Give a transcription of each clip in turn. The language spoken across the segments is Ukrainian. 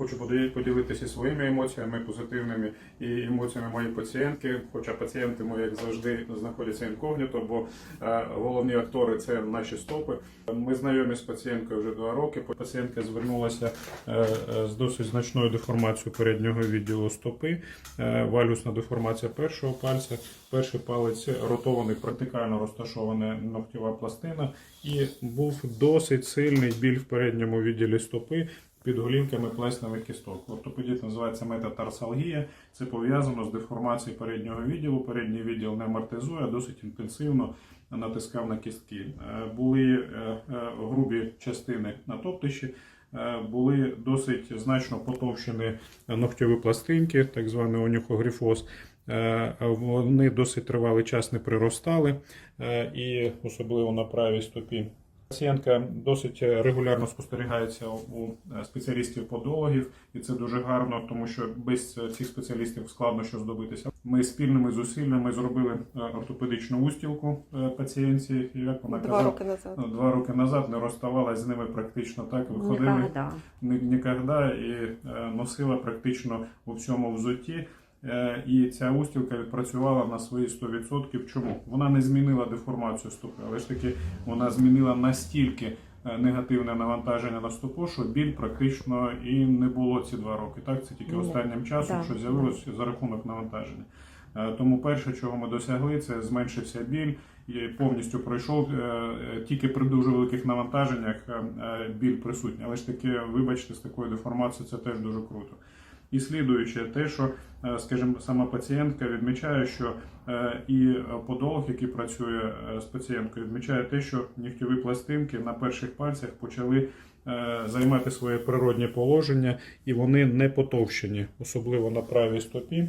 Хочу поділи- поділитися своїми емоціями, позитивними і емоціями моєї пацієнтки. Хоча пацієнти мої, як завжди, знаходяться інкогніто, бо е, головні актори це наші стопи. Ми знайомі з пацієнткою вже два роки. Пацієнтка звернулася е, з досить значною деформацією переднього відділу стопи, е, валюсна деформація першого пальця. Перший палець ротований, вертикально розташована ногтєва пластина, і був досить сильний біль в передньому відділі стопи під голівками плесневих кісток. Ортопедіт називається метатарсалгія. Це пов'язано з деформацією переднього відділу. Передній відділ не амортизує, а досить інтенсивно натискав на кістки. Е, Були е, е, грубі частини на топтищі. Були досить значно потовщені ногтєві пластинки, так званий онюхогрифоз. Е, Вони досить тривалий час не приростали, і особливо на правій стопі. Пацієнтка досить регулярно спостерігається у спеціалістів-подологів, і це дуже гарно, тому що без цих спеціалістів складно що здобитися. Ми спільними зусиллями зробили е, ортопедичну устілку е, пацієнтці, як вона Два казала, роки назад. два роки назад не розставалася з ними практично так. Виходили ніколи і е, носила практично у всьому взутті. Е, І ця устілка відпрацювала на свої 100%. Чому? Вона не змінила деформацію стопи, але ж таки вона змінила настільки е, негативне навантаження на стопу, що біль практично і не було ці два роки. Так, це тільки останнім часом, що з'явилося за рахунок навантаження. Е, Тому перше, чого ми досягли, це зменшився біль і повністю пройшов тільки при дуже великих навантаженнях біль присутній. Але ж таки, вибачте, з такою деформацією це теж дуже круто. І слідуюче, те, що, е, скажімо, сама пацієнтка відмічає, що е, і подолог, який працює е, з пацієнткою, відмічає те, що нігтєві пластинки на перших пальцях почали займати своє природнє положення, і вони не потовщені, особливо на правій стопі.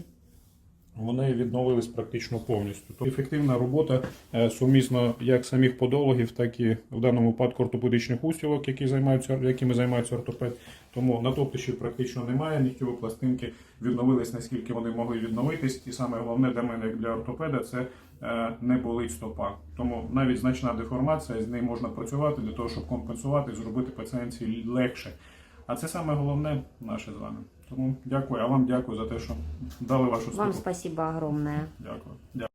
Вони відновились практично повністю. Тобто ефективна робота е, сумісно як самих подологів, так і в даному випадку ортопедичних устілок, які займаються, якими займається ортопед. Тому на топтищі практично немає. Нігтєві пластинки відновились наскільки вони могли відновитись. І саме головне для мене, як для ортопеда, це е, не болить стопа. Тому навіть значна деформація з нею можна працювати для того, щоб компенсувати, зробити пацієнтці легше. А це саме головне наше з вами. Тому дякую, а вам дякую за те, що дали вашу Вам стопу. спасибо огромное. Дякую. Дякую.